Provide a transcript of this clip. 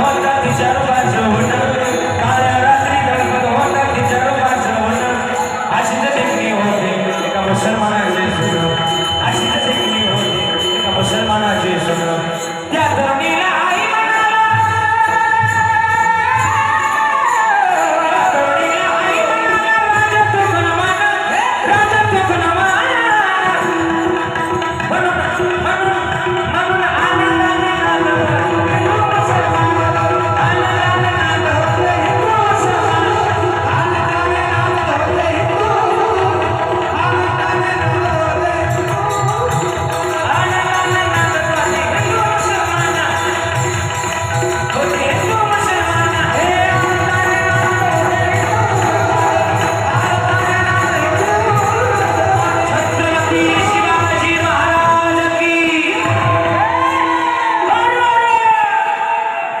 감사합니다.